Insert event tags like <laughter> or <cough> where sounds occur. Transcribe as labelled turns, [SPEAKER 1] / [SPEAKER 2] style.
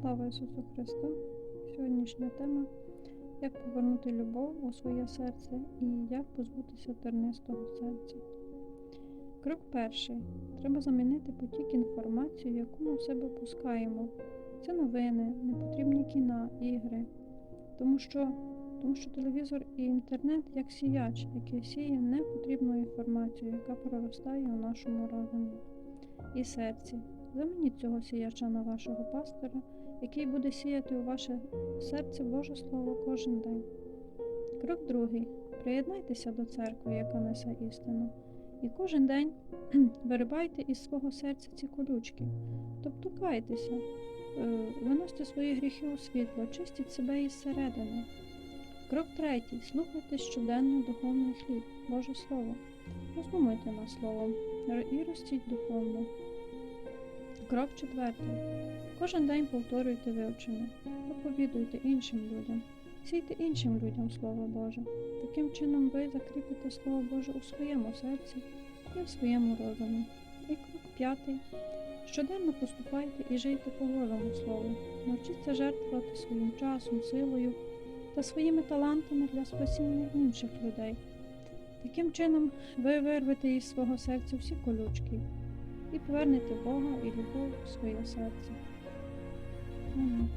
[SPEAKER 1] Слава Ісусу Христу! Сьогоднішня тема як повернути любов у своє серце і як позбутися тернистого серця. Крок перший. Треба замінити потік інформації, яку ми в себе пускаємо. Це новини, непотрібні кіна, ігри. Тому що, тому що телевізор і інтернет як сіяч, який сіє непотрібну інформацію, яка проростає у нашому розумі і серці. Замініть цього сіяча на вашого пастора, який буде сіяти у ваше серце Боже Слово кожен день. Крок другий. Приєднайтеся до церкви, яка несе істину. І кожен день <clears throat> вирибайте із свого серця ці колючки. Тобто кайтеся, е, виносьте свої гріхи у світло, чистіть себе із середини. Крок третій. Слухайте щоденно духовний хліб, Боже Слово. Роздумуйте над словом і ростіть духовно. Крок четвертий. Кожен день повторюйте вивчення, проповідуйте іншим людям, сійте іншим людям Слово Боже. Таким чином ви закріпите Слово Боже у своєму серці і в своєму розумі. І крок п'ятий. Щоденно поступайте і жийте по Божому Слову. Навчіться жертвувати своїм часом, силою та своїми талантами для спасіння інших людей. Таким чином ви вирвете із свого серця всі колючки і повернете Бога і любов у своє серце. Амінь.